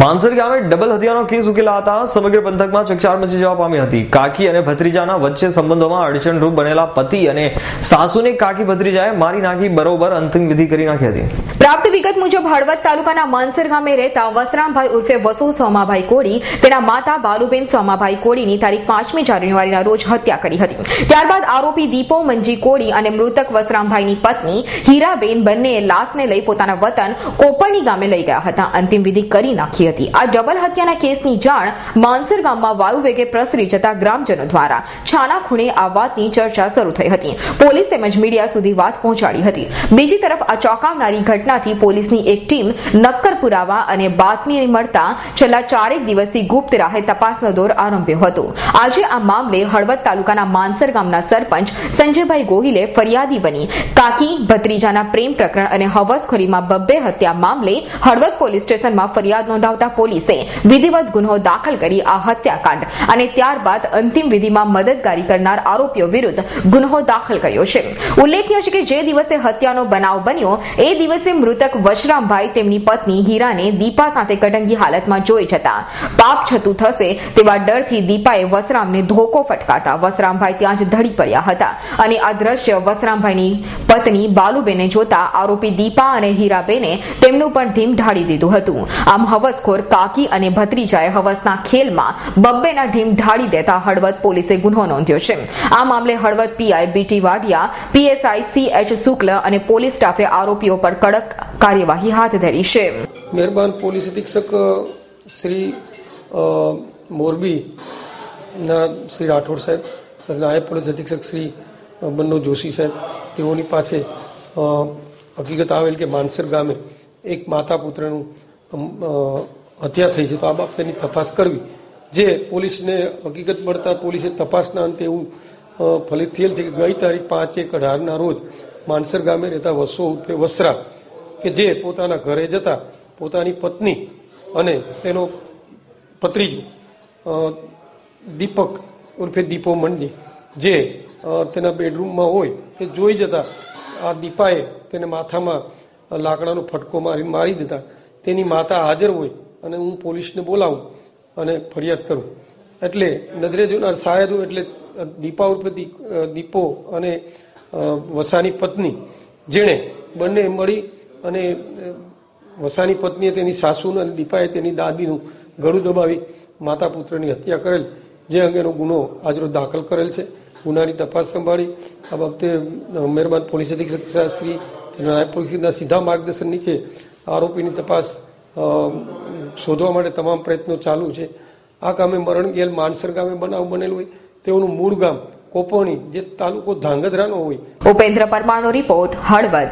માનસર ગામે ડબલ હત્યાનો કેસ ઉકેલાતા સમગ્ર પંથકમાં ચકચાર મચી જવા પામી હતી. કાકી અને ભત્રીજાના વચ્ચે સંબંધોમાં અડચણરૂપ બનેલા પતિ અને સાસુને કાકી ભત્રીજાએ મારી નાખી બરોબર અંતિમ વિધિ કરી નાખી હતી. પ્રાપ્ત વિગત મુજબ હળવદ તાલુકાના માનસર ગામે રહેતા વસરામભાઈ ઉર્ફે વસુ સોમાભાઈ કોડી તેના માતા બાલુબેન સોમાભાઈ કોડીની તારીખ પાંચમી જાન્યુઆરીના રોજ હત્યા કરી હતી. ત્યારબાદ આરોપી દીપો મંજી કોડી અને મૃતક વસરામભાઈની પત્ની હીરાબેન બંનેએ લાશને લઈ પોતાના વતન કોપરણી ગામે લઈ ગયા હતા. અંતિમ વિધિ કરી નાખી હતી. આ ડબલ હત્યાના કેસની જાણ માનસર ગામમાં વાયુ વેગે પ્રસરી જતા ગ્રામજનો દ્વારા. છાના ખૂણે આ વાતની ચર્ચા શરૂ થઈ હતી. પોલીસ તેમજ મીડિયા સુધી વાત પહોંચાડી હતી. બીજી તરફ આ ચોંકાવનારી ઘટનાથી પોલીસની એક ટીમ નક્કર પુરાવા અને બાતમી મળતા છેલ્લા ચારેક દિવસથી ગુપ્ત રાહે તપાસનો દોર આરંભ્યો હતો. આજે આ મામલે હળવદ તાલુકાના માનસર ગામના સરપંચ સંજયભાઈ ગોહિલે ફરિયાદી બની. કાકી, ભત્રીજાના પ્રેમ પ્રકરણ અને હવસખોરીમાં બબ્બે હત્યા મામલે હળવદ પોલીસ સ્ટેશનમાં ફરિયાદ નોંધાવતા પોલીસે વિધિવત ગુનો દાખલ કરી આ હત્યાકાંડ અને ત્યારબાદ અંતિમ વિધિમાં મદદગારી કરનાર આરોપીઓ વિરુદ્ધ ગુનો દાખલ કર્યો છે. ઉલ્લેખનીય છે કે જે દિવસે હત્યાનો બનાવ બન્યો, એ દિવસે મૃતક વશરામભાઈ, તેમની પત્ની હીરાને દીપા સાથે કટંગી હાલતમાં જોઈ જતા. પાપ છતું થશે તેવા ડરથી દીપાએ વસરામને ધોકો ફટકારતા વસરામભાઈ ત્યાં જ ધડી પડ્યા હતા. અને આ દ્રશ્ય વસરામભાઈની પત્ની બાલુબેને જોતા આરોપી દીપા અને હીરાબેને તેમનું પણ ધીમ ઢાળી દીધું હતું. આમ હવસખોર કાકી અને ભત્રીજાએ હવસના ખેલમાં બબ્બેના ઢીમ ઢાળી દેતા હળવદ પોલીસે ગુનો નોંધ્યો છે. આ મામલે Halvad PI BT Vadia PSI C H Shukla અને પોલીસ સ્ટાફે આરોપીઓ પર કડક કાર્યવાહી હાથ ધરી છે. મહેરબાન પોલીસ અધિક્ષક શ્રી મોરબી મોરબીના શ્રી રાઠોડ સાહેબ નાયબ પોલીસ અધિક્ષક શ્રી બન્નો જોશી સાહેબ, તેઓની પાસે હકીકત આવેલ કે માનસર ગામે એક માતા પુત્રનું હત્યા થઈ છે. તો આ બાબતેની તપાસ કરવી. જે પોલીસને હકીકત મળતા પોલીસે તપાસના અંતે એવું ફલિત થયેલ છે કે ગઈ તારીખ પાંચ એક અઢારના રોજ માનસર ગામે રહેતા વસો ઉર્ફે વસરા, કે જે પોતાના ઘરે જતા પોતાની પત્ની અને તેનો ભત્રીજો દીપક ઉર્ફે દીપો મંડી જે તેના બેડરૂમમાં હોય તે જોઈ જતા આ દીપાએ તેને માથામાં લાકડાનો ફટકો મારી મારી દેતા. તેની માતા હાજર હોય અને હું પોલીસને બોલાવું અને ફરિયાદ કરું. એટલે નજરે જોનાર શાયદ એટલે દીપા ઉર્ફે દીપો અને વસાની પત્ની, જેણે બંને મળી અને વસાની પત્નીએ તેની સાસુનું અને દીપાએ તેની દાદીનું ગળું દબાવી માતા પુત્રની હત્યા કરેલ, જે અંગેનો ગુનો આજરોજ દાખલ કરેલ છે. ગુનાની તપાસ સંભાળી આ બાબતે મહેરબાન પોલીસ અધિક્ષક શ્રી નાયબ પોલીસના સીધા માર્ગદર્શન નીચે આરોપીની તપાસ શોધવા માટે તમામ પ્રયત્નો ચાલુ છે. આ કામે મરણ ગયેલ માનસર ગામે બનાવ બનેલ હોય, તેઓનું મૂળ ગામ કોપોણી જે તાલુકો ધાંગધ્રાનો હોય. ઉપેન્દ્ર પરમાણુ રિપોર્ટ, હળવદ.